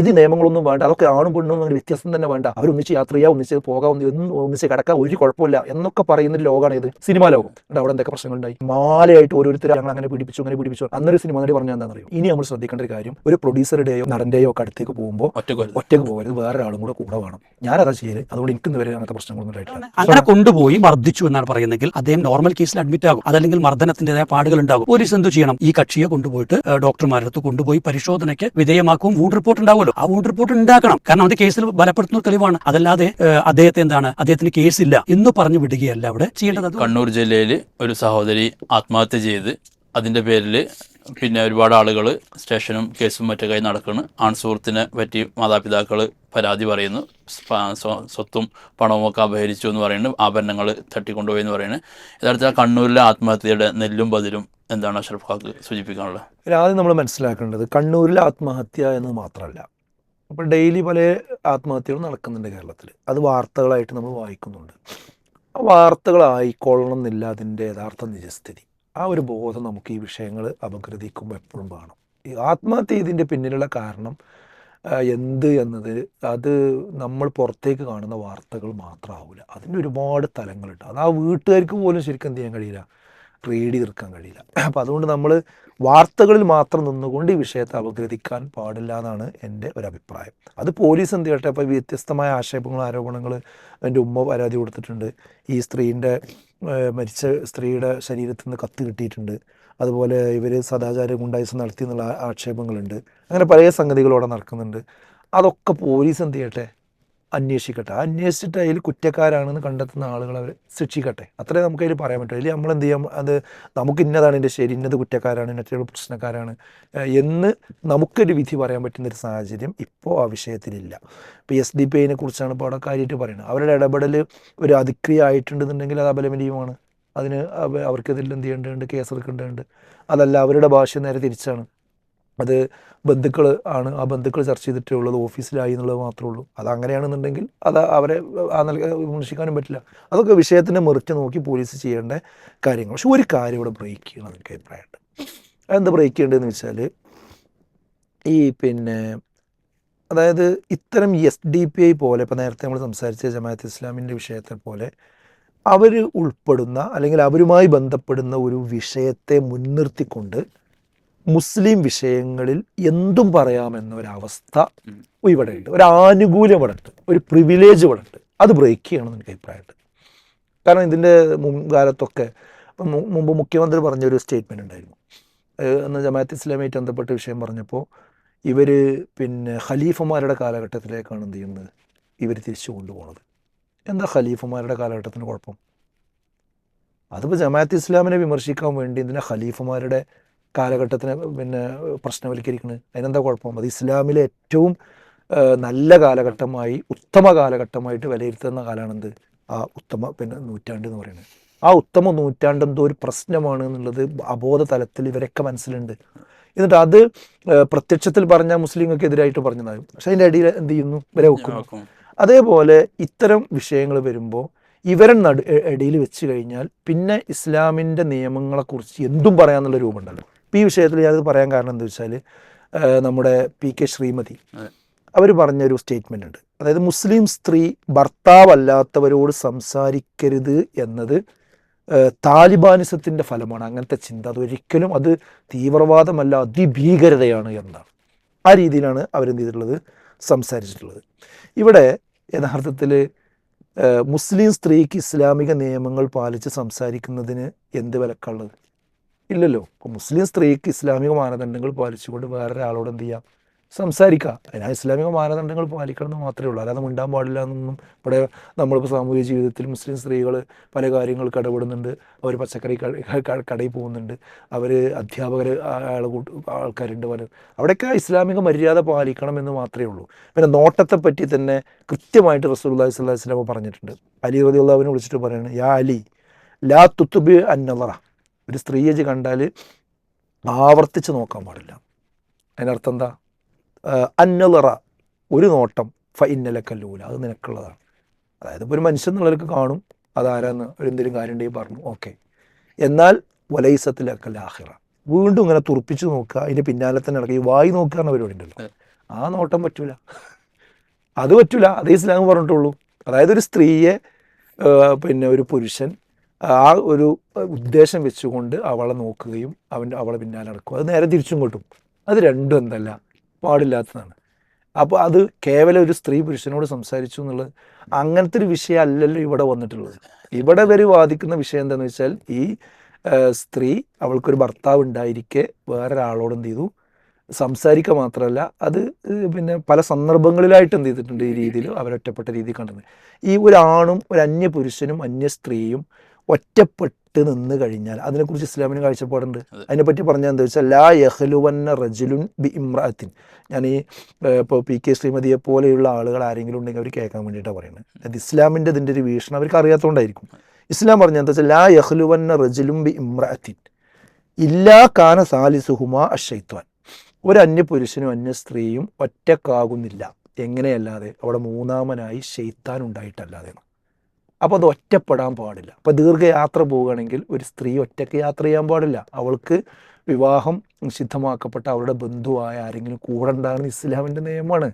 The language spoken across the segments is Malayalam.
ഇത് നിയമങ്ങളൊന്നും വേണ്ട അതൊക്കെ ആണും പെണ്ണും അങ്ങനെ വ്യത്യാസം തന്നെ വേണ്ട. അവർ ഒന്നിച്ച് യാത്ര ചെയ്യുക ഒന്നിച്ച് പോകാം ഒന്ന് ഒന്നും ഒന്നിച്ച് കിടക്കാം ഒരു കുഴപ്പമില്ല എന്നൊക്കെ പറയുന്ന ഒരു ലോകമാണ് ഇത്. സിനിമാ ലോകം. അവിടെ എന്തൊക്കെ പ്രശ്നങ്ങളുണ്ടായി? മാലയായിട്ട് ഓരോരുത്തർ ഞങ്ങൾ അങ്ങനെ പിടിപ്പിച്ചു അങ്ങനെ പിടിപ്പിച്ചു. അന്നൊരു സിനിമ നടി പറഞ്ഞാൽ എന്താണെന്ന് അറിയും ഇനി നമ്മൾ ശ്രദ്ധിക്കേണ്ട ഒരു കാര്യം ഒരു പ്രൊഡ്യൂസറുടെയോ നടന്റെയോ ഒക്കെ അടുത്തേക്ക് പോകുമ്പോൾ ഒറ്റയ്ക്ക് പോകരുത്. വേറെ ആളും കൂടെ കൂടെ വേണം. ഞാൻ അതാ ചെയ്യൽ. അതുകൊണ്ട് എനിക്ക് വരെ അങ്ങനത്തെ പ്രശ്നങ്ങളൊന്നും ഉണ്ടായിട്ടില്ല. അങ്ങനെ കൊണ്ടുപോയി മർദ്ദിച്ചു എന്നാണ് പറയുന്നെങ്കിൽ അദ്ദേഹം നോർമൽ കേസിൽ അഡ്മിറ്റ് ആകും. അതല്ലെങ്കിൽ മർദ്ദനത്തിന്റേതായ പാടുകൾ ഉണ്ടാകും. പോലീസ് എന്ത് ചെയ്യണം? ഈ കക്ഷിയെ കൊണ്ടുപോയിട്ട് ഡോക്ടർമാരുടെ അടുത്ത് കൊണ്ടുപോയി പരിശോധനയ്ക്ക് വിധേയമാക്കും. വൂണ്ട് റിപ്പോർട്ട് ഉണ്ടാവുമല്ലോ ആ വോട്ട് റിപ്പോർട്ട് ഉണ്ടാക്കണം. കാരണം അത് കേസിൽ ബലപ്പെടുത്തുന്ന തെളിവാണ്. അതല്ലാതെ അദ്ദേഹത്തെ എന്താണ് അദ്ദേഹത്തിന് കേസില്ല എന്ന് പറഞ്ഞു വിടുകയല്ല അവിടെ ചെയ്യേണ്ടത്. കണ്ണൂർ ജില്ലയിൽ ഒരു സഹോദരി ആത്മഹത്യ ചെയ്ത് അതിന്റെ പേരിൽ പിന്നെ ഒരുപാട് ആളുകൾ സ്റ്റേഷനും കേസും മറ്റൊക്കെ നടക്കുന്നു ആൺസുഹൃത്തിനെ പറ്റി മാതാപിതാക്കൾ പരാതി പറയുന്നു. സ്വത്തും പണവും ഒക്കെ അപഹരിച്ചു എന്ന് പറയുന്നു. ആഭരണങ്ങൾ തട്ടിക്കൊണ്ടുപോയി എന്ന് പറയുന്നു. യഥാർത്ഥത്തിൽ കണ്ണൂരിലെ ആത്മഹത്യയുടെ നെല്ലും ബതിലും എന്താണ് അഷറഫ് ഖാക്ക് സൂചിപ്പിക്കാനുള്ളത്? ആദ്യം നമ്മൾ മനസ്സിലാക്കേണ്ടത് കണ്ണൂരിലെ ആത്മഹത്യ എന്ന് മാത്രമല്ല. അപ്പോൾ ഡെയിലി പല ആത്മഹത്യകളും നടക്കുന്നുണ്ട് കേരളത്തിൽ. അത് വാർത്തകളായിട്ട് നമ്മൾ വായിക്കുന്നുണ്ട്. ആ വാർത്തകളായിക്കൊള്ളണം എന്നില്ല അതിന്റെ യഥാർത്ഥ നിജസ്ഥിതി. ആ ഒരു ബോധം നമുക്ക് ഈ വിഷയങ്ങൾ അപഗ്രഥിക്കുമ്പോൾ എപ്പോഴും വേണം. ഈ ആത്മഹത്യ ഇതിന്റെ പിന്നിലുള്ള കാരണം എന്ത് എന്നത് അത് നമ്മൾ പുറത്തേക്ക് കാണുന്ന വാർത്തകൾ മാത്രമാവില്ല അതിന്റെ ഒരുപാട് തലങ്ങളുണ്ട്. അത് ആ വീട്ടുകാർക്ക് പോലും ശരിക്കും എന്ത് ചെയ്യാൻ കഴിയില്ല? റീഡ് തീർക്കാൻ കഴിയില്ല. അപ്പം അതുകൊണ്ട് നമ്മൾ വാർത്തകളിൽ മാത്രം നിന്നുകൊണ്ട് ഈ വിഷയത്തെ അപഗ്രഥിക്കാൻ പാടില്ല എന്നാണ് എന്റെ ഒരു അഭിപ്രായം അത് പോലീസ് എന്ത് ചെയ്യട്ടെ? അപ്പോൾ വ്യത്യസ്തമായ ആക്ഷേപങ്ങൾ ആരോപണങ്ങൾ എന്റെ ഉമ്മ പരാതി കൊടുത്തിട്ടുണ്ട്. ഈ സ്ത്രീന്റെ മരിച്ച സ്ത്രീയുടെ ശരീരത്തിൽ നിന്ന് കത്ത് കിട്ടിയിട്ടുണ്ട്. അതുപോലെ ഇവർ സദാചാര ഗുണ്ടായുസം നടത്തി എന്നുള്ള ആക്ഷേപങ്ങളുണ്ട്. അങ്ങനെ പല സംഗതികളോടെ നടക്കുന്നുണ്ട്. അതൊക്കെ പോലീസ് എന്ത് ചെയ്യട്ടെ? അന്വേഷിക്കട്ടെ. അന്വേഷിച്ചിട്ട് അതിൽ കുറ്റക്കാരാണെന്ന് കണ്ടെത്തുന്ന ആളുകൾ അവർ ശിക്ഷിക്കട്ടെ. അത്രേ നമുക്ക് അതിൽ പറയാൻ പറ്റും. അതിൽ നമ്മൾ എന്ത് ചെയ്യാം? അത് നമുക്ക് ഇന്നതാണ് എന്റെ ശരി. ഇന്നത് കുറ്റക്കാരാണ് മറ്റുള്ള പ്രശ്നക്കാരാണ് എന്ന് നമുക്കൊരു വിധി പറയാൻ പറ്റുന്ന ഒരു സാഹചര്യം ഇപ്പോൾ ആ വിഷയത്തിലില്ല. ഇപ്പോൾ എസ് ഡി പി ഐനെ കുറിച്ചാണ് ഇപ്പോൾ അവിടെ കാര്യമായിട്ട് പറയുന്നത്. അവരുടെ ഇടപെടൽ ഒരു അതിക്രിയ ആയിട്ടുണ്ടെന്നുണ്ടെങ്കിൽ അത് അപലപനീയമാണ്. അതിന് അവർക്കെതിരിൽ എന്ത് ചെയ്യേണ്ടതുണ്ട്? കേസ് എടുക്കേണ്ടതുണ്ട് അതല്ല അവരുടെ ഭാഷ നേരെ തിരിച്ചാണ്. അത് ബന്ധുക്കൾ ആണ് ആ ബന്ധുക്കൾ ചർച്ച ചെയ്തിട്ടേ ഉള്ളത് ഓഫീസിലായി എന്നുള്ളത് മാത്രമേ ഉള്ളൂ. അത് അങ്ങനെയാണെന്നുണ്ടെങ്കിൽ അത് അവരെ ആ നൽക വിമർശിക്കാനും പറ്റില്ല. അതൊക്കെ വിഷയത്തിന്റെ മെറിറ്റ് നോക്കി പോലീസ് ചെയ്യേണ്ട കാര്യങ്ങൾ. പക്ഷെ ഒരു കാര്യം ഇവിടെ ബ്രേക്ക് ചെയ്യണം എനിക്ക് അഭിപ്രായമുണ്ട് അതെന്താ ബ്രേക്ക് ചെയ്യേണ്ടതെന്ന് വെച്ചാൽ ഈ പിന്നെ അതായത് ഇത്തരം എസ് ഡി പി ഐ പോലെ ഇപ്പോൾ നേരത്തെ നമ്മൾ സംസാരിച്ച ജമാഅത്ത് ഇസ്ലാമിന്റെ വിഷയത്തെ പോലെ അവർ ഉൾപ്പെടുന്ന അല്ലെങ്കിൽ അവരുമായി ബന്ധപ്പെടുന്ന ഒരു വിഷയത്തെ മുൻനിർത്തിക്കൊണ്ട് മുസ്ലിം വിഷയങ്ങളിൽ എന്തും പറയാമെന്ന ഒരവസ്ഥ ഇവിടെ ഉണ്ട് ഒരു ആനുകൂല്യം ഇവിടെ ഉണ്ട് ഒരു പ്രിവിലേജ് ഇവിടെ ഉണ്ട് അത് ബ്രേക്ക് ചെയ്യണം എനിക്ക് അഭിപ്രായമുണ്ട്. കാരണം ഇതിന്റെ മുൻകാലത്തൊക്കെ ഇപ്പം മുമ്പ് മുഖ്യമന്ത്രി പറഞ്ഞൊരു സ്റ്റേറ്റ്മെന്റ് ഉണ്ടായിരുന്നു. അന്ന് ജമാഅത്ത് ഇസ്ലാമിയായിട്ട് ബന്ധപ്പെട്ട വിഷയം പറഞ്ഞപ്പോൾ ഇവർ പിന്നെ ഖലീഫമാരുടെ കാലഘട്ടത്തിലേക്കാണ് എന്ത് ചെയ്യുന്നത്? ഇവർ തിരിച്ചു കൊണ്ടുപോകുന്നത് എന്താ ഖലീഫമാരുടെ കാലഘട്ടത്തിന് കുഴപ്പം? അതിപ്പോൾ ജമാഅത്ത് ഇസ്ലാമിനെ വിമർശിക്കാൻ വേണ്ടി ഇതിനെ ഖലീഫമാരുടെ കാലഘട്ടത്തിനെ പിന്നെ പ്രശ്നവൽക്കരിക്കുന്നത് അതിനെന്താ കുഴപ്പം? അത് ഇസ്ലാമിലെ ഏറ്റവും നല്ല കാലഘട്ടമായി ഉത്തമ കാലഘട്ടമായിട്ട് വിലയിരുത്തുന്ന കാലമാണെന്ത് ആ ഉത്തമ പിന്നെ നൂറ്റാണ്ട് എന്ന് പറയുന്നത്. ആ ഉത്തമ നൂറ്റാണ്ട് എന്തോ ഒരു പ്രശ്നമാണ് എന്നുള്ളത് അബോധ തലത്തിൽ ഇവരൊക്കെ മനസ്സിലുണ്ട്. എന്നിട്ട് അത് പ്രത്യക്ഷത്തിൽ പറഞ്ഞ മുസ്ലിങ്ങൾക്ക് എതിരായിട്ട് പറഞ്ഞതാകും പക്ഷെ അതിന്റെ അടിയിൽ എന്ത് ചെയ്യുന്നു? ഇവരെ വെക്കുന്നു. അതേപോലെ ഇത്തരം വിഷയങ്ങൾ വരുമ്പോൾ ഇവരെ നടു ഇടയിൽ വെച്ച് കഴിഞ്ഞാൽ പിന്നെ ഇസ്ലാമിന്റെ നിയമങ്ങളെക്കുറിച്ച് എന്തും പറയാമെന്നുള്ള രൂപമുണ്ടല്ലോ. ഇപ്പം ഈ വിഷയത്തിൽ ഞാനത് പറയാൻ കാരണം എന്താ വെച്ചാൽ നമ്മുടെ പി കെ ശ്രീമതി. അവർ പറഞ്ഞൊരു സ്റ്റേറ്റ്മെന്റ് ഉണ്ട്. അതായത് മുസ്ലിം സ്ത്രീ ഭർത്താവല്ലാത്തവരോട് സംസാരിക്കരുത് എന്നത് താലിബാനിസത്തിന്റെ ഫലമാണ്. അങ്ങനത്തെ ചിന്ത. അതൊരിക്കലും അത് തീവ്രവാദമല്ല അതിഭീകരതയാണ് എന്നാണ്. ആ രീതിയിലാണ് അവരെന്ത് ചെയ്തിട്ടുള്ളത്? സംസാരിച്ചിട്ടുള്ളത്. ഇവിടെ യഥാർത്ഥത്തിൽ മുസ്ലിം സ്ത്രീക്ക് ഇസ്ലാമിക നിയമങ്ങൾ പാലിച്ച് സംസാരിക്കുന്നതിന് എന്ത് വിലക്കുള്ളത് ഇല്ലല്ലോ. അപ്പോൾ മുസ്ലിം സ്ത്രീക്ക് ഇസ്ലാമിക മാനദണ്ഡങ്ങൾ പാലിച്ചുകൊണ്ട് വേറൊരാളോട് എന്ത് ചെയ്യാം? സംസാരിക്കാം. അതിനാ ഇസ്ലാമിക മാനദണ്ഡങ്ങൾ പാലിക്കണം എന്ന് മാത്രമേ ഉള്ളൂ. അല്ലാതെ മിണ്ടാൻ പാടില്ല എന്നൊന്നും ഇവിടെ നമ്മളിപ്പോൾ സാമൂഹിക ജീവിതത്തിൽ മുസ്ലിം സ്ത്രീകൾ പല കാര്യങ്ങൾക്ക് ഇടപെടുന്നുണ്ട്. അവർ പച്ചക്കറി കടയിൽ പോകുന്നുണ്ട്. അവർ അധ്യാപകർ ആൾ ആൾക്കാരുണ്ട് പല. അവിടെയൊക്കെ ഇസ്ലാമിക മര്യാദ പാലിക്കണം എന്ന് മാത്രമേ ഉള്ളൂ. പിന്നെ നോട്ടത്തെ പറ്റി തന്നെ കൃത്യമായിട്ട് റസൂലുള്ളാഹി സ്വല്ലല്ലാഹി അലൈഹി വസല്ലം പറഞ്ഞിട്ടുണ്ട്. അലി റളിയല്ലാഹുവിനെ വിളിച്ചിട്ട് പറയുന്നത് യാ അലി ലാ തുത്തുബി അന്നറ ഒരു സ്ത്രീയെ കണ്ടാൽ ആവർത്തിച്ച് നോക്കാൻ പാടില്ല. അതിനർത്ഥം എന്താ അന്നലറ ഒരു നോട്ടം ഫ ഇന്നലക്കല്ലൂല അത് നിനക്കുള്ളതാണ്. അതായത് ഇപ്പോൾ ഒരു മനുഷ്യൻ എന്നുള്ളവർക്ക് കാണും അതാരാന്ന് എന്തെങ്കിലും കാര്യം ഉണ്ടെങ്കിൽ പറഞ്ഞു ഓക്കെ. എന്നാൽ വലൈസത്തിലക്കല്ല ലാഹിറ. വീണ്ടും ഇങ്ങനെ തുറപ്പിച്ച് നോക്കുക അതിന്റെ പിന്നാലെ തന്നെ നടക്കുക. ഈ വായി നോക്കുക എന്ന പരിപാടി ഉണ്ടല്ലോ. ആ നോട്ടം പറ്റൂല. അത് പറ്റൂല. അതേ ഇസ്ലാം പറഞ്ഞിട്ടുള്ളൂ. അതായത് ഒരു സ്ത്രീയെ പിന്നെ ഒരു പുരുഷൻ ആ ഒരു ഉദ്ദേശം വെച്ചുകൊണ്ട് അവളെ നോക്കുകയും അവന്റെ അവളെ പിന്നാലെ നടക്കും. അത് നേരെ തിരിച്ചും കൊട്ടും അത് രണ്ടും എന്തല്ല പാടില്ലാത്തതാണ്. അപ്പോൾ അത് കേവലം ഒരു സ്ത്രീ പുരുഷനോട് സംസാരിച്ചു എന്നുള്ളത് അങ്ങനത്തെ ഒരു വിഷയം അല്ലല്ലോ ഇവിടെ വന്നിട്ടുള്ളത്. ഇവിടെ വരെ വാദിക്കുന്ന വിഷയം എന്താണെന്ന് വെച്ചാൽ ഈ സ്ത്രീ അവൾക്കൊരു ഭർത്താവ് ഉണ്ടായിരിക്കെ വേറൊരാളോട് എന്ത് ചെയ്തു? സംസാരിക്കുക മാത്രമല്ല അത് പിന്നെ പല സന്ദർഭങ്ങളിലായിട്ട് എന്ത് ചെയ്തിട്ടുണ്ട് ഈ രീതിയിൽ അവരൊറ്റപ്പെട്ട രീതിയിൽ കണ്ടിട്ടുണ്ട് ഈ ഒരാണും ഒരു അന്യ പുരുഷനും അന്യ സ്ത്രീയും ഒറ്റപ്പെട്ട് നിന്ന് കഴിഞ്ഞാൽ അതിനെക്കുറിച്ച് ഇസ്ലാമിന് കാഴ്ചപ്പാടുണ്ട്. അതിനെ അതിനെപ്പറ്റി പറഞ്ഞാൽ എന്താ വെച്ചാൽ ലാ യഹ്ലുവന്ന റജുലുൻ ബി ഇമ്രാത്തിൻ ഞാൻ ഈ ഇപ്പോൾ പി കെ ശ്രീമതിയെ പോലെയുള്ള ആളുകൾ ആരെങ്കിലും ഉണ്ടെങ്കിൽ അവർ കേൾക്കാൻ വേണ്ടിയിട്ടാണ് പറയുന്നത്. അത് ഇസ്ലാമിന്റെ ഇതിന്റെ ഒരു വീക്ഷണം അവർക്ക് അറിയാത്തതുകൊണ്ടായിരിക്കും ഇസ്ലാം പറഞ്ഞ എന്താ വെച്ചാൽ ലാ യഹ്ലുവന്ന റജുലും ബി ഇമ്രാത്തിൻ ഇല്ലാ കാന സാലിസുഹുമ അഷൈത്വാൻ ഒരു അന്യ പുരുഷനും അന്യ സ്ത്രീയും ഒറ്റക്കാകുന്നില്ല. എങ്ങനെയല്ലാതെ അവിടെ മൂന്നാമനായി ഷെയ്ത്താൻ ഉണ്ടായിട്ടല്ലാതെ. അപ്പോൾ അത് ഒറ്റപ്പെടാൻ പാടില്ല. അപ്പോൾ ദീർഘയാത്ര പോവുകയാണെങ്കിൽ ഒരു സ്ത്രീ ഒറ്റയ്ക്ക് യാത്ര ചെയ്യാൻ പാടില്ല. അവൾക്ക് വിവാഹം നിഷിദ്ധമാക്കപ്പെട്ട അവരുടെ ബന്ധുവായ ആരെങ്കിലും കൂടെ ഉണ്ടാകുന്ന ഇസ്ലാമിന്റെ നിയമമാണ്.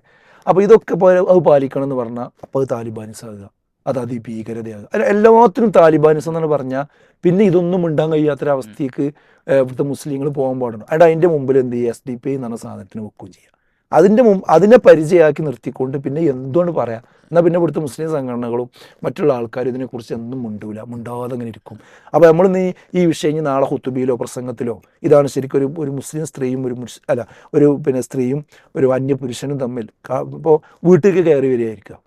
അപ്പോൾ ഇതൊക്കെ അത് പാലിക്കണം എന്ന് പറഞ്ഞാൽ അപ്പോൾ അത് താലിബാനിസാകുക. അത് അതിഭീകരതയാകുക. അല്ല എല്ലാത്തിനും താലിബാനിസം എന്നാണ് പറഞ്ഞാൽ പിന്നെ ഇതൊന്നും ഉണ്ടാകാൻ കഴിയാത്തൊരവസ്ഥയ്ക്ക് ഇവിടുത്തെ മുസ്ലിങ്ങൾ പോകാൻ അവിടെ അതിന്റെ മുമ്പിൽ എന്ത് ചെയ്യുക? എസ് ഡി പി എന്ന് പറഞ്ഞ സാധനത്തിന് വെക്കുകയും ചെയ്യുക അതിന്റെ മുമ്പ് അതിനെ പരിചയമാക്കി നിർത്തിക്കൊണ്ട് പിന്നെ എന്തുകൊണ്ട് പറയാം? എന്നാൽ പിന്നെ ഇവിടുത്തെ മുസ്ലിം സംഘടനകളും മറ്റുള്ള ആൾക്കാരും ഇതിനെക്കുറിച്ച് ഒന്നും മുണ്ടൂല മുണ്ടാവാതെ അങ്ങനെ ഇരിക്കും. അപ്പോൾ നമ്മൾ നീ ഈ വിഷയം നാളെ ഹുത്തുബിയിലോ പ്രസംഗത്തിലോ ഇതാണ് ശരിക്കും ഒരു ഒരു മുസ്ലിം സ്ത്രീയും ഒരു മുസ് അല്ല ഒരു പിന്നെ സ്ത്രീയും ഒരു അന്യ പുരുഷനും തമ്മിൽ ഇപ്പോൾ വീട്ടിലേക്ക് കയറി വരികയായിരിക്കുക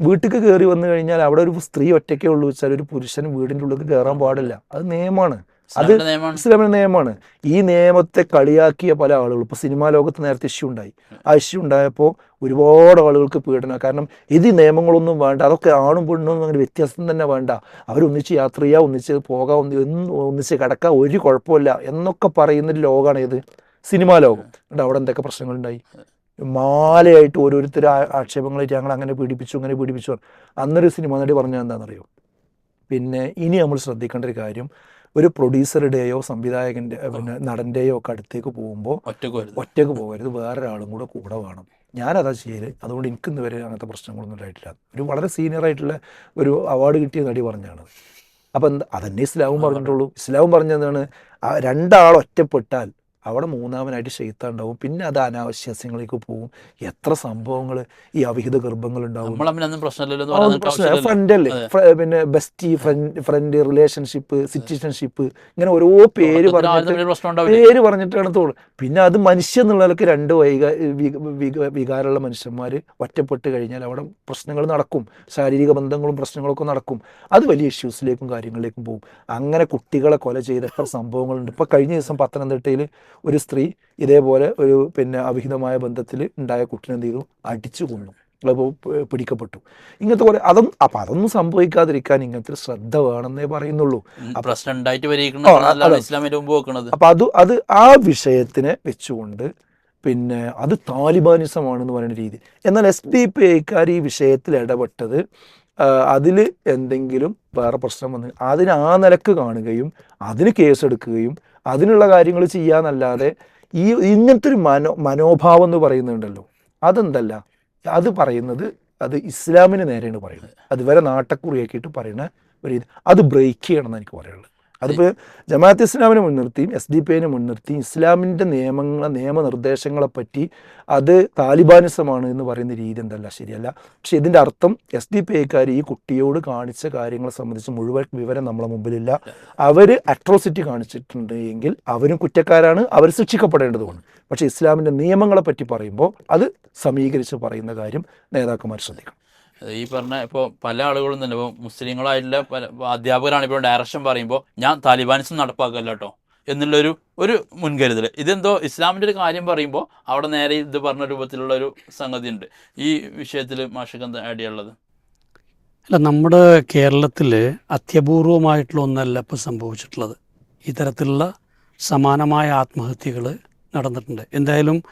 വീട്ടിലേക്ക് കയറി വന്നു കഴിഞ്ഞാൽ അവിടെ ഒരു സ്ത്രീ ഒറ്റയ്ക്കേ ഉള്ളൂ വെച്ചാൽ ഒരു പുരുഷൻ വീടിന്റെ ഉള്ളിൽ കയറാൻ പാടില്ല. അത് നിയമമാണ്. അത് ഇസ്ലാമിന്റെ നിയമമാണ്. ഈ നിയമത്തെ കളിയാക്കിയ പല ആളുകളും ഇപ്പോൾ സിനിമാ ലോകത്ത് നേരത്തെ ഇഷ്യൂ ഉണ്ടായി. ആ ഇഷ്യൂ ഉണ്ടായപ്പോൾ ഒരുപാട് ആളുകൾക്ക് പീഡനം. കാരണം ഇത് നിയമങ്ങളൊന്നും വേണ്ട അതൊക്കെ ആണും പെണ്ണും അങ്ങനെ വ്യത്യാസം തന്നെ വേണ്ട. അവരൊന്നിച്ച് യാത്ര ചെയ്യുക ഒന്നിച്ച് പോകാം ഒന്ന് ഒന്നും ഒന്നിച്ച് കിടക്കുക ഒരു കുഴപ്പമില്ല എന്നൊക്കെ പറയുന്ന ഒരു ലോകമാണ് ഇത്. സിനിമാ ലോകം. എന്നിട്ട് അവിടെ എന്തൊക്കെ പ്രശ്നങ്ങളുണ്ടായി? മാലയായിട്ട് ഓരോരുത്തർ ആക്ഷേപങ്ങളായിട്ട് ഞങ്ങൾ അങ്ങനെ പീഡിപ്പിച്ചു അങ്ങനെ പീഡിപ്പിച്ചു. അന്നൊരു സിനിമ നടി പറഞ്ഞാൽ എന്താണെന്നറിയോ? പിന്നെ ഇനി നമ്മൾ ശ്രദ്ധിക്കേണ്ട ഒരു കാര്യം. ഒരു പ്രൊഡ്യൂസറുടെയോ സംവിധായകന്റെ പിന്നെ നടന്റെയോ ഒക്കെ അടുത്തേക്ക് പോകുമ്പോൾ ഒറ്റയ്ക്ക് പോകരുത് ഒറ്റയ്ക്ക് പോകരുത്. വേറൊരാളും കൂടെ കൂടെ വേണം. ഞാനതാ ചെയ്യൽ. അതുകൊണ്ട് എനിക്ക് ഇന്ന് വരെ അങ്ങനത്തെ പ്രശ്നങ്ങളൊന്നും ഉണ്ടായിട്ടില്ല. ഒരു വളരെ സീനിയർ ആയിട്ടുള്ള ഒരു അവാർഡ് കിട്ടിയ നടി പറഞ്ഞാണ്. അപ്പം എന്താ അതന്നെ ഇസ്ലാമും പറഞ്ഞിട്ടുള്ളൂ. ഇസ്ലാമും പറഞ്ഞതാണ് രണ്ടാൾ ഒറ്റപ്പെട്ടാൽ അവിടെ മൂന്നാമനായിട്ട് ഷെയ്ത്താൻ ഉണ്ടാവും പിന്നെ അത് അനാവശ്യസ്യങ്ങളിലേക്ക് പോകും എത്ര സംഭവങ്ങൾ ഈ അവിഹിത ഗർഭങ്ങൾ ഉണ്ടാവും നമ്മൾ തമ്മിലൊന്നും പ്രശ്നമില്ലല്ലോ എന്ന് പറയാൻ ഒന്നും നമുക്ക് പ്രശ്നമില്ല ആവശ്യമില്ലല്ലോ. ഫ്രണ്ട് അല്ലേ പിന്നെ best friend friend relationship citizenship ഇങ്ങനെ ഓരോ പേര് പറഞ്ഞിട്ട് പേര് പറഞ്ഞിട്ടാണ് തോന്നുന്നത്. പിന്നെ അത് മനുഷ്യ എന്നുള്ളവർക്ക് രണ്ട് വൈക വിക- വിക- വികാരമുള്ള മനുഷ്യന്മാർ ഒറ്റപ്പെട്ട് കഴിഞ്ഞാൽ അവിടെ പ്രശ്നങ്ങൾ നടക്കും. ശാരീരിക ബന്ധങ്ങളും പ്രശ്നങ്ങളൊക്കെ നടക്കും. അത് വലിയ ഇഷ്യൂസിലേക്കും കാര്യങ്ങളിലേക്കും പോകും. അങ്ങനെ കുട്ടികളെ കൊല ചെയ്ത എത്ര സംഭവങ്ങളുണ്ട്. ഇപ്പൊ കഴിഞ്ഞ ദിവസം പത്തനംതിട്ടയിൽ ഒരു സ്ത്രീ ഇതേപോലെ ഒരു പിന്നെ അവിഹിതമായ ബന്ധത്തിൽ ഉണ്ടായ കുട്ടിനെ എന്ത് ചെയ്തു? അടിച്ചു കൊന്നു. അപ്പോൾ പിടിക്കപ്പെട്ടു. ഇങ്ങനത്തെ പോലെ അതൊന്നും അപ്പം അതൊന്നും സംഭവിക്കാതിരിക്കാൻ ഇങ്ങനത്തെ ശ്രദ്ധ വേണമെന്നേ പറയുന്നുള്ളൂ. പ്രശ്നം ഉണ്ടായിട്ട് അപ്പം അത് അത് ആ വിഷയത്തിനെ വെച്ചുകൊണ്ട് പിന്നെ അത് താലിബാനിസമാണെന്ന് പറയുന്ന രീതി. എന്നാൽ എസ് ഡി പി ഐക്കാർ ഈ വിഷയത്തിൽ ഇടപെട്ടത് അതിൽ എന്തെങ്കിലും വേറെ പ്രശ്നം വന്ന് അതിന് ആ നിലയ്ക്ക് കാണുകയും അതിന് കേസെടുക്കുകയും അതിനുള്ള കാര്യങ്ങൾ ചെയ്യാന്നല്ലാതെ ഈ ഇങ്ങനത്തെ ഒരു മനോ മനോഭാവം എന്ന് പറയുന്നുണ്ടല്ലോ. അതെന്തല്ല? അത് പറയുന്നത് അത് ഇസ്ലാമിന് നേരെയാണ് പറയുന്നത്. അതുവരെ നാട്ടക്കുറിയാക്കിയിട്ട് പറയുന്ന ഒരു അത് ബ്രേക്ക് ചെയ്യണം എന്ന് എനിക്ക് പറയുള്ളത് അതിപ്പോൾ ജമാഅത്ത് ഇസ്ലാമിനെ മുൻനിർത്തിയും എസ് ഡി പി ഐനെ മുൻനിർത്തിയും ഇസ്ലാമിന്റെ നിയമങ്ങളെ നിയമനിർദ്ദേശങ്ങളെ പറ്റി അത് താലിബാനിസമാണ് എന്ന് പറയുന്ന രീതി എന്തല്ല ശരിയല്ല. പക്ഷെ ഇതിന്റെ അർത്ഥം എസ് ഡി പി ഐക്കാർ ഈ കുട്ടിയോട് കാണിച്ച കാര്യങ്ങളെ സംബന്ധിച്ച് മുഴുവൻ വിവരം നമ്മളെ മുമ്പിലില്ല. അവർ അട്രോസിറ്റി കാണിച്ചിട്ടുണ്ട് എങ്കിൽ അവരും കുറ്റക്കാരാണ് അവർ ശിക്ഷിക്കപ്പെടേണ്ടതുമാണ്. പക്ഷേ ഇസ്ലാമിന്റെ നിയമങ്ങളെ പറ്റി പറയുമ്പോൾ അത് സമീകരിച്ച് പറയുന്ന കാര്യം നേതാക്കന്മാർ ശ്രദ്ധിക്കണം. ഈ പറഞ്ഞ ഇപ്പോൾ പല ആളുകളും തന്നെ ഇപ്പോൾ മുസ്ലിങ്ങളായിട്ടുള്ള പല അധ്യാപകരാണ് ഇപ്പോൾ ഡയറക്ഷൻ പറയുമ്പോൾ ഞാൻ താലിബാനിസം നടപ്പാക്കല്ല കേട്ടോ എന്നുള്ളൊരു ഒരു മുൻകരുതൽ ഇതെന്തോ ഇസ്ലാമിന്റെ ഒരു കാര്യം പറയുമ്പോൾ അവിടെ നേരെ ഇത് പറഞ്ഞ രൂപത്തിലുള്ള ഒരു സംഗതി ഉണ്ട് ഈ വിഷയത്തിൽ മാഷക്ക് എന്താ ആഡ് ചെയ്യാനുള്ളത്? അല്ല നമ്മുടെ കേരളത്തിൽ അത്യപൂർവമായിട്ടുള്ള ഒന്നല്ല ഇപ്പോൾ സംഭവിച്ചിട്ടുള്ളത്. ഇത്തരത്തിലുള്ള സമാനമായ ആത്മഹത്യകൾ നടന്നിട്ടുണ്ട്. എന്തായാലും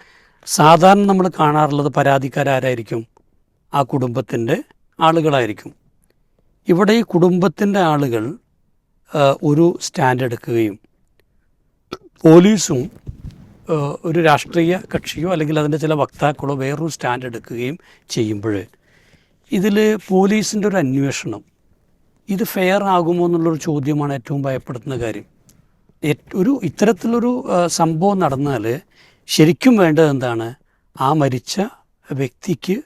സാധാരണ നമ്മൾ കാണാറുള്ളത് പരാതിക്കാരായിരിക്കും ആ കുടുംബത്തിന്റെ ആളുകളായിരിക്കും. ഇവിടെ ഈ കുടുംബത്തിന്റെ ആളുകൾ ഒരു സ്റ്റാൻഡ് എടുക്കുകയും പോലീസും ഒരു രാഷ്ട്രീയ കക്ഷിയോ അല്ലെങ്കിൽ അതിന്റെ ചില വക്താക്കളോ വേറൊരു സ്റ്റാൻഡ് എടുക്കുകയും ചെയ്യുമ്പോൾ ഇതിൽ പോലീസിന്റെ ഒരു അന്വേഷണം ഇത് ഫെയർ ആകുമോ എന്നുള്ളൊരു ചോദ്യമാണ് ഏറ്റവും ഭയപ്പെടുത്തുന്ന കാര്യം. ഒരു ഇത്തരത്തിലൊരു സംഭവം നടന്നാൽ ശരിക്കും വേണ്ടത് എന്താണ്? ആ മരിച്ച വ്യക്തിക്ക്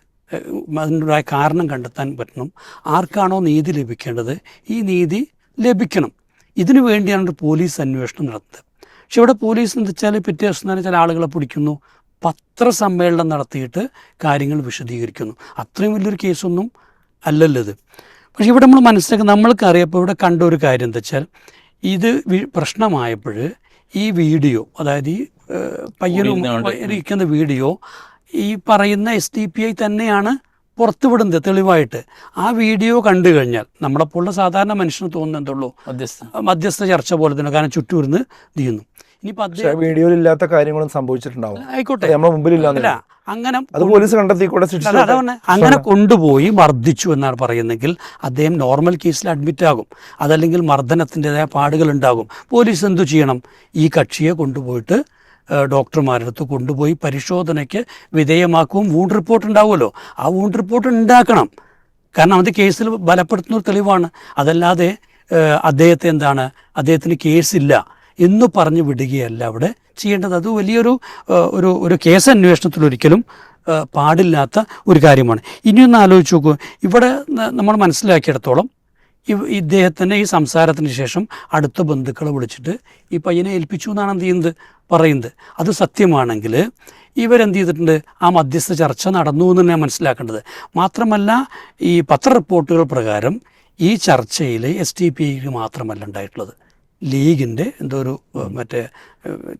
അതിനുണ്ടായ കാരണം കണ്ടെത്താൻ പറ്റണം. ആർക്കാണോ നീതി ലഭിക്കേണ്ടത് ഈ നീതി ലഭിക്കണം. ഇതിനു വേണ്ടിയാണ് ഒരു പോലീസ് അന്വേഷണം നടത്തുന്നത്. പക്ഷെ ഇവിടെ പോലീസ് എന്ന് വെച്ചാൽ പിറ്റേ ദിവസം തന്നെ ചില ആളുകളെ പിടിക്കുന്നു. പത്രസമ്മേളനം നടത്തിയിട്ട് കാര്യങ്ങൾ വിശദീകരിക്കുന്നു. അത്രയും വലിയൊരു കേസൊന്നും അല്ലല്ലത് പക്ഷെ ഇവിടെ നമ്മൾ മനസ്സിലാക്കി നമ്മൾക്ക് അറിയപ്പോൾ ഇവിടെ കണ്ട ഒരു കാര്യം എന്താ വെച്ചാൽ ഇത് പ്രശ്നമായപ്പോൾ ഈ വീഡിയോ അതായത് ഈ പയ്യനും ഇരിക്കുന്ന വീഡിയോ ഈ പറയുന്ന എസ് ഡി പി ഐ തന്നെയാണ് പുറത്തുവിടുന്നത് തെളിവായിട്ട്. ആ വീഡിയോ കണ്ടു കഴിഞ്ഞാൽ നമ്മളെപ്പോലുള്ള സാധാരണ മനുഷ്യന് തോന്നുന്നത് എന്തുള്ളൂ? മധ്യസ്ഥ മധ്യസ്ഥ ചർച്ച പോലെ തന്നെ കാരണം ചുറ്റൂർന്ന് ചെയ്യുന്നു ഇനിയിപ്പോൾ വീഡിയോയിൽ ഇല്ലാത്ത കാര്യങ്ങളും സംഭവിച്ചിട്ടുണ്ടാവും. ആയിക്കോട്ടെ. നമ്മുടെ മുമ്പിൽ അങ്ങനെ അത് പോലീസ് പറഞ്ഞെ. അങ്ങനെ കൊണ്ടുപോയി മർദ്ദിച്ചു എന്നാണ് പറയുന്നെങ്കിൽ അദ്ദേഹം നോർമൽ കേസിൽ അഡ്മിറ്റ് ആകും. അതല്ലെങ്കിൽ മർദ്ദനത്തിന്റെതായ പാടുകൾ ഉണ്ടാകും. പോലീസ് എന്തു ചെയ്യണം? ഈ കക്ഷിയെ കൊണ്ടുപോയിട്ട് ഡോക്ടർമാരുടെ അടുത്ത് കൊണ്ടുപോയി പരിശോധനയ്ക്ക് വിധേയമാക്കും. വൂണ്ട് റിപ്പോർട്ട് ഉണ്ടാവുമല്ലോ. ആ വൂണ്ട് റിപ്പോർട്ട് ഉണ്ടാക്കണം. കാരണം അത് കേസിൽ ബലപ്പെടുത്തുന്ന ഒരു തെളിവാണ്. അതല്ലാതെ അദ്ദേഹത്തെ എന്താണ് അദ്ദേഹത്തിന് കേസില്ല എന്ന് പറഞ്ഞു വിടുകയല്ല അവിടെ ചെയ്യേണ്ടത്. അത് വലിയൊരു ഒരു ഒരു കേസ് അന്വേഷണത്തിൽ ഒരിക്കലും പാടില്ലാത്ത ഒരു കാര്യമാണ്. ഇനിയൊന്ന് ആലോചിച്ച് നോക്കൂ. ഇവിടെ നമ്മൾ മനസ്സിലാക്കിയിടത്തോളം ഇദ്ദേഹത്തിന് ഈ സംസാരത്തിന് ശേഷം അടുത്ത ബന്ധുക്കളെ വിളിച്ചിട്ട് ഈ പയ്യനെ ഏൽപ്പിച്ചു എന്നാണ് എന്ത് ചെയ്യുന്നത്? പറയുന്നത്. അത് സത്യമാണെങ്കിൽ ഇവരെന്ത് ചെയ്തിട്ടുണ്ട്? ആ മധ്യസ്ഥ ചർച്ച നടന്നു എന്ന് തന്നെ മനസ്സിലാക്കേണ്ടത്. മാത്രമല്ല ഈ പത്ര റിപ്പോർട്ടുകൾ പ്രകാരം ഈ ചർച്ചയിൽ എസ് ടി പി മാത്രമല്ല ഉണ്ടായിട്ടുള്ളത്. ലീഗിന്റെ എന്തോ ഒരു മറ്റേ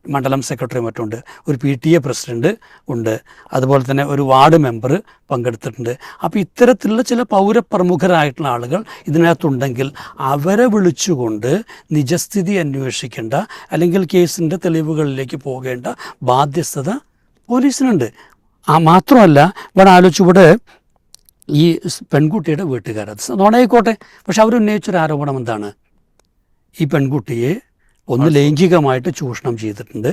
മണ്ഡലം സെക്രട്ടറി മറ്റുണ്ട് ഒരു പി ടി എ പ്രസിഡന്റ് ഉണ്ട്. അതുപോലെ തന്നെ ഒരു വാർഡ് മെമ്പർ പങ്കെടുത്തിട്ടുണ്ട്. അപ്പോൾ ഇത്തരത്തിലുള്ള ചില പൗരപ്രമുഖരായിട്ടുള്ള ആളുകൾ ഇതിനകത്തുണ്ടെങ്കിൽ അവരെ വിളിച്ചുകൊണ്ട് നിജസ്ഥിതി അന്വേഷിക്കേണ്ട അല്ലെങ്കിൽ കേസിന്റെ തെളിവുകളിലേക്ക് പോകേണ്ട ബാധ്യസ്ഥത പോലീസിനുണ്ട്. ആ മാത്രമല്ല ഇവിടെ ആലോചിച്ച് ഇവിടെ ഈ പെൺകുട്ടിയുടെ വീട്ടുകാർ അത് നോണായിക്കോട്ടെ. പക്ഷെ അവർ ഉന്നയിച്ചൊരു ആരോപണം എന്താണ്? ഈ പെൺകുട്ടിയെ ഒന്ന് ലൈംഗികമായിട്ട് ചൂഷണം ചെയ്തിട്ടുണ്ട്.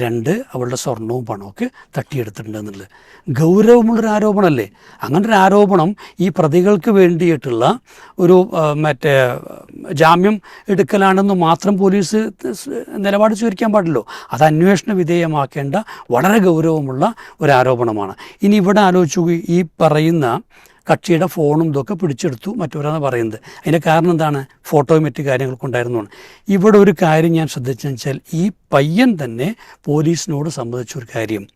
രണ്ട് അവളുടെ സ്വർണവും പണമൊക്കെ തട്ടിയെടുത്തിട്ടുണ്ട് എന്നുള്ളത്. ഗൗരവമുള്ളൊരു ആരോപണമല്ലേ? അങ്ങനെ ഒരു ആരോപണം ഈ പ്രതികൾക്ക് വേണ്ടിയിട്ടുള്ള ഒരു മറ്റേ ജാമ്യം എടുക്കലാണെന്ന് മാത്രം പോലീസ് നിലപാട് സ്വീകരിക്കാൻ പാടില്ലോ അത് അന്വേഷണ വിധേയമാക്കേണ്ട വളരെ ഗൗരവമുള്ള ഒരു ആരോപണമാണ്. ഇനി ഇവിടെ ആലോചിച്ചു ഈ പറയുന്ന കക്ഷിയുടെ ഫോണും ഇതൊക്കെ പിടിച്ചെടുത്തു മറ്റവരാണ് പറയുന്നത്. അതിന്റെ കാരണം എന്താണ്? ഫോട്ടോയും മറ്റു കാര്യങ്ങളൊക്കെ ഉണ്ടായിരുന്നതാണ് ഇവിടെ ഒരു കാര്യം ഞാൻ ശ്രദ്ധിച്ചെന്ന് വെച്ചാൽ ഈ പയ്യൻ തന്നെ പോലീസിനോട് സംബന്ധിച്ചൊരു കാര്യം.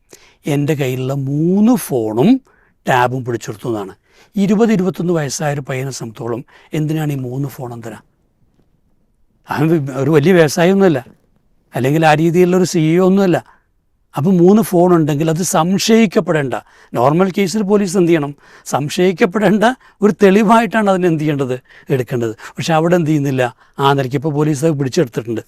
എന്റെ കയ്യിലുള്ള മൂന്ന് ഫോണും ടാബും പിടിച്ചെടുത്തു എന്നാണ്. ഇരുപത് ഇരുപത്തൊന്ന് വയസ്സായ ഒരു പയ്യനെ സംബന്ധിച്ചോളം എന്തിനാണ് ഈ മൂന്ന് ഫോൺ എന്തിനാ ഒരു വലിയ വ്യവസായമൊന്നുമല്ല അല്ലെങ്കിൽ ആ രീതിയിലുള്ള ഒരു സിഇഒ ഒന്നുമല്ല. അപ്പം മൂന്ന് ഫോൺ ഉണ്ടെങ്കിൽ അത് സംശയിക്കപ്പെടേണ്ട. നോർമൽ കേസിൽ പോലീസ് എന്ത് ചെയ്യണം? സംശയിക്കപ്പെടേണ്ട ഒരു തെളിവായിട്ടാണ് അതിന് എന്ത് ചെയ്യേണ്ടത്? എടുക്കേണ്ടത്. പക്ഷെ അവിടെ എന്ത് ചെയ്യുന്നില്ല? ആ നിലയ്ക്ക് ഇപ്പോൾ പോലീസ് അത് പിടിച്ചെടുത്തിട്ടുണ്ട്.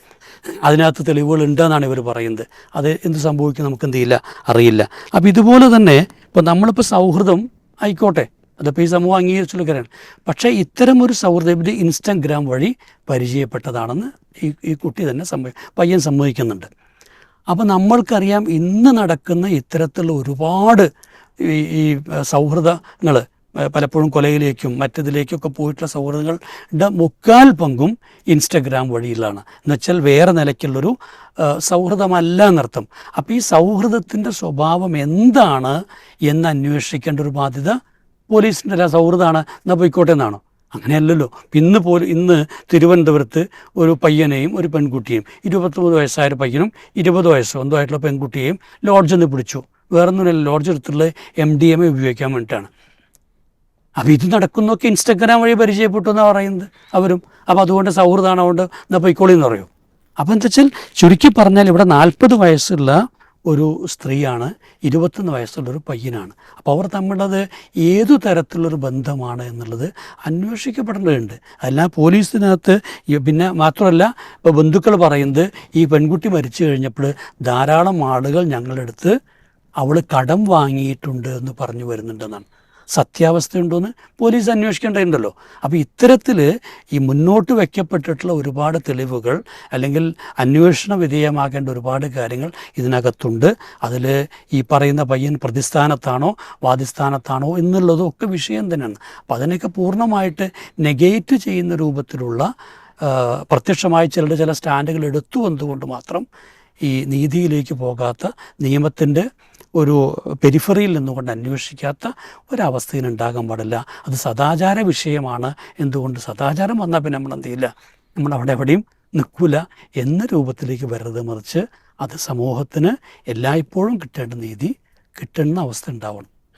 അതിനകത്ത് തെളിവുകൾ ഉണ്ടെന്നാണ് ഇവർ പറയുന്നത്. അത് എന്ത് സംഭവിക്കും നമുക്ക് എന്ത് ചെയ്യില്ല? അറിയില്ല. അപ്പോൾ ഇതുപോലെ തന്നെ ഇപ്പോൾ നമ്മളിപ്പോൾ സൗഹൃദം ആയിക്കോട്ടെ. അതിപ്പോൾ ഈ സമൂഹം അംഗീകരിച്ചുള്ള കാര്യമാണ് പക്ഷേ ഇത്തരം ഒരു സൗഹൃദം ഇൻസ്റ്റാഗ്രാം വഴി പരിചയപ്പെട്ടതാണെന്ന് ഈ ഈ കുട്ടി തന്നെ സംഭവി പയ്യൻ സമ്മതിക്കുന്നുണ്ട്. അപ്പോൾ നമ്മൾക്കറിയാം ഇന്ന് നടക്കുന്ന ഇത്തരത്തിലുള്ള ഒരുപാട് ഈ സൗഹൃദങ്ങൾ പലപ്പോഴും കൊലയിലേക്കും മറ്റതിലേക്കൊക്കെ പോയിട്ടുള്ള സൗഹൃദങ്ങളുടെ മുക്കാൽ പങ്കും ഇൻസ്റ്റഗ്രാം വഴിയിലാണ്. എന്നുവെച്ചാൽ വേറെ നിലയ്ക്കുള്ളൊരു സൗഹൃദമല്ല എന്നർത്ഥം. അപ്പോൾ ഈ സൗഹൃദത്തിന്റെ സ്വഭാവം എന്താണ് എന്ന് അന്വേഷിക്കേണ്ട ഒരു ബാധ്യത പോലീസിന്റെ സൗഹൃദമാണ്. എന്നാൽ പോയിക്കോട്ടെ എന്നാണോ? അങ്ങനെയല്ലല്ലോ. ഇന്ന് പോലും ഇന്ന് തിരുവനന്തപുരത്ത് ഒരു പയ്യനെയും ഒരു പെൺകുട്ടിയെയും ഇരുപത്തൊമ്പത് വയസ്സായ പയ്യനും ഇരുപത് വയസ്സ് സ്വന്തമായിട്ടുള്ള പെൺകുട്ടിയെയും ലോഡ്ജിൽ നിന്ന് പിടിച്ചു. വേറൊന്നുമില്ല ലോഡ്ജ് എടുത്തുള്ള എം ഡി എം എ ഉപയോഗിക്കാൻ വേണ്ടിയിട്ടാണ്. അപ്പോൾ ഇത് നടക്കുന്നൊക്കെ ഇൻസ്റ്റഗ്രാം വഴി പരിചയപ്പെട്ടു എന്നാണ് പറയുന്നത് അവരും. അപ്പോൾ അതുകൊണ്ട് സൗഹൃദമാണ് അതുകൊണ്ട് എന്നാൽ പൊയ്ക്കോളി എന്ന് പറയും. അപ്പോൾ എന്താ വെച്ചാൽ ചുരുക്കി പറഞ്ഞാൽ ഇവിടെ നാൽപ്പത് വയസ്സുള്ള ഒരു സ്ത്രീയാണ് ഇരുപത്തൊന്ന് വയസ്സുള്ളൊരു പയ്യനാണ്. അപ്പോൾ അവർ തമ്മിലത് ഏതു തരത്തിലുള്ളൊരു ബന്ധമാണ് എന്നുള്ളത് അന്വേഷിക്കപ്പെടേണ്ടതുണ്ട്. അല്ല പോലീസിനകത്ത് പിന്നെ മാത്രമല്ല ഇപ്പോൾ ബന്ധുക്കൾ പറയുന്നത് ഈ പെൺകുട്ടി മരിച്ചു കഴിഞ്ഞപ്പോൾ ധാരാളം ആളുകൾ ഞങ്ങളുടെ അടുത്ത് അവൾ കടം വാങ്ങിയിട്ടുണ്ട് എന്ന് പറഞ്ഞു വരുന്നുണ്ടെന്നാണ്. സത്യാവസ്ഥയുണ്ടോയെന്ന് പോലീസ് അന്വേഷിക്കേണ്ടതുണ്ടല്ലോ. അപ്പോൾ ഇത്തരത്തിൽ ഈ മുന്നോട്ട് വയ്ക്കപ്പെട്ടിട്ടുള്ള ഒരുപാട് തെളിവുകൾ അല്ലെങ്കിൽ അന്വേഷണ വിധേയമാകേണ്ട ഒരുപാട് കാര്യങ്ങൾ ഇതിനകത്തുണ്ട്. അതിൽ ഈ പറയുന്ന പയ്യൻ പ്രതിസ്ഥാനത്താണോ വാദിസ്ഥാനത്താണോ എന്നുള്ളതൊക്കെ വിഷയം തന്നെയാണ്. അപ്പം അതിനൊക്കെ പൂർണമായിട്ട് നെഗേറ്റ് ചെയ്യുന്ന രൂപത്തിലുള്ള പ്രത്യക്ഷമായി ചിലരുടെ ചില സ്റ്റാൻഡുകൾ എടുത്തു വന്നുകൊണ്ട് മാത്രം ഈ നീതിയിലേക്ക് പോകാത്ത നിയമത്തിന്റെ ഒരു പെരിഫറിയിൽ നിന്നുകൊണ്ട് അന്വേഷിക്കാത്ത ഒരവസ്ഥയിൽ ഉണ്ടാകാൻ പാടില്ല. അത് സദാചാര വിഷയമാണ്. എന്തുകൊണ്ട് സദാചാരം വന്നാൽ പിന്നെ നമ്മൾ എന്ത് ചെയ്യില്ല? നമ്മൾ അവിടെ എവിടെയും നിൽക്കില്ല എന്ന രൂപത്തിലേക്ക് വരരുത് മറിച്ച് അത് സമൂഹത്തിന് എല്ലായ്പ്പോഴും കിട്ടേണ്ട നീതി കിട്ടുന്ന അവസ്ഥ ഉണ്ടാവണം.